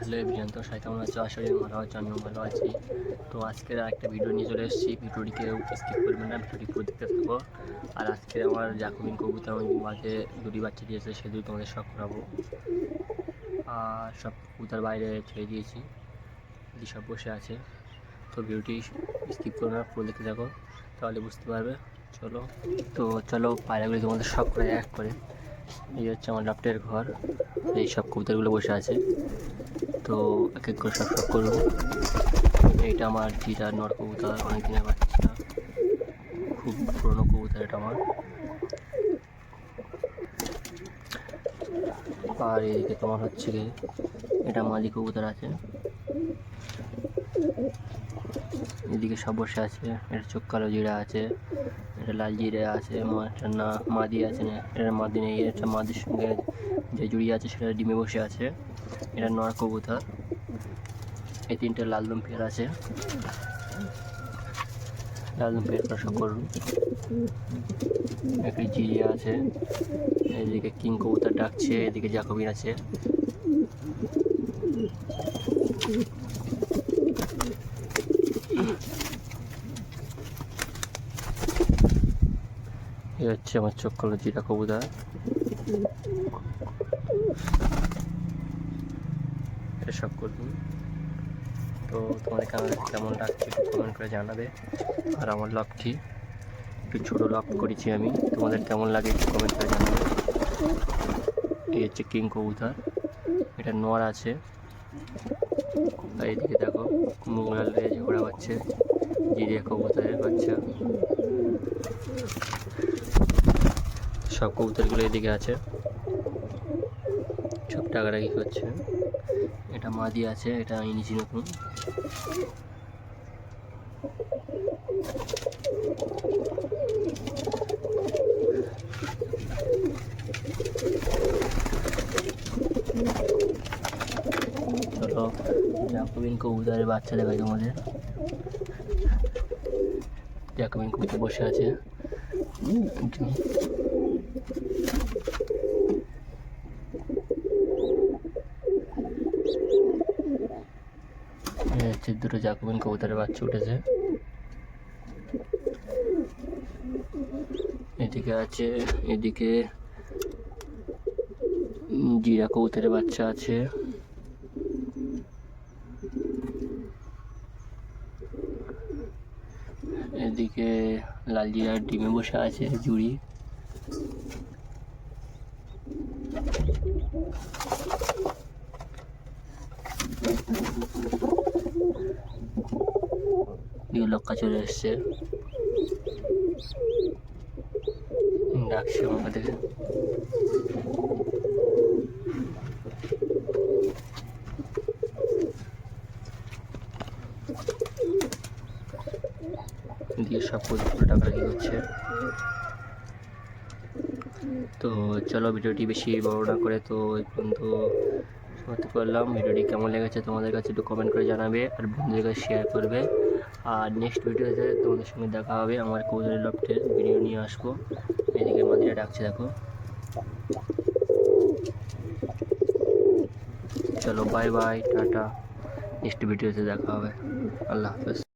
Hello avian তো সবাই কেমন আছো? আশা করি ভালো আছো, আমিও ভালো আছি। তো আজকের একটা ভিডিও নিয়ে চলে এসেছি। ভিডিওটি কেউ স্কিপ করবেন না, ভিডিওটি পুরো দেখতে থাকব আর আজকে আমার জাকুবিন কবুতর আমি মাঝে দুটি বাচ্চা দিয়েছে, সে দুটো তোমাদের শখ করাবো। আর সব কবুতর বাইরে ছেড়ে দিয়েছি এটি সব বসে আছে। তো ভিডিওটি স্কিপ করো না, পুরো দেখতে থাকো, তাহলে বুঝতে পারবে। চলো, তো চলো, পায়রাগুলি তোমাদের সব করে এক করে। এই হচ্ছে আমার লাফটের ঘর। এই সব কবুতরগুলো বসে আছে। তো এক এক করে সব সব করব। এইটা আমার জিরা নর কবুতর অনেক দিনের বাচ্চা। খুব পুরনো কবুতর এটা আমার। আর এদিকে তোমার হচ্ছে এটা মালি কবুতর আছে। এদিকে সব বসে আছে এটা চোখ কালো জিরা আছে এটা লাল জিরা আছে মাটা না, মাদি আছে না এটা মাদি নেই এটা মাদির সঙ্গে যে জুড়ি আছে সেটা ডিমে বসে আছে, এটা নর কবুতর, এই তিনটে লাল দম পেয়ার আছে, লাল দম পেয়ার সব করুন একটি জিরিয়া আছে, এদিকে কিং কবুতর ডাকছে, এদিকে জাকবিন আছে। এই হচ্ছে আমার চোখ কালো জিরা এটা সব করবি। তো তোমাদের কেমন কেমন লাগছে একটু কমেন্ট করে জানাবে। আর আমার লকটি, একটু ছোটো লক করেছি আমি। তোমাদের কেমন লাগে একটু কমেন্ট করে জানাবে। এই হচ্ছে কিং কবুতর। এটা নর আছে। আর এইদিকে দেখো মুগলাল রেজে ওরা পাচ্ছে জিরিয়া কবুতরের বাচ্চা। সব কবুতরগুলো এদিকে আছে। সব টাকাটাকি করছে। এটা মাদি আছে, এটা ইনিছি নতুন। চলো জাকুবিন কবুতরের বাচ্চা দেখাই তোমাদের জাকুবিন কবুতর বসে আছে। হচ্ছে দুটো জাকুবিন কবুতরের বাচ্চা উঠেছে। এদিকে আছে, এদিকে জিরা কবুতরের বাচ্চা আছে। এদিকে লাল জিরার ডিমে বসে আছে জুড়ি। লক্কা চলে এসছে। ডাকছে আমাদের। দিয়ে সব পঁচিশশো টাকা কি হচ্ছে তো চলো ভিডিওটি বেশি বড় না করে তো পর্যন্ত সমাপ্ত করলাম। ভিডিওটি কেমন লেগেছে তোমাদের কাছে একটু কমেন্ট করে জানাবে আর বন্ধুদের কাছে শেয়ার করবে। আর নেক্সট ভিডিওতে তোমাদের সঙ্গে দেখা হবে আমার কৌশলী লফটের ভিডিও নিয়ে আসব। এদিকে মাদিরা ডাকছে, দেখো। চলো বাই বাই টাটা। নেক্সট ভিডিওতে দেখা হবে। আল্লাহ হাফেজ।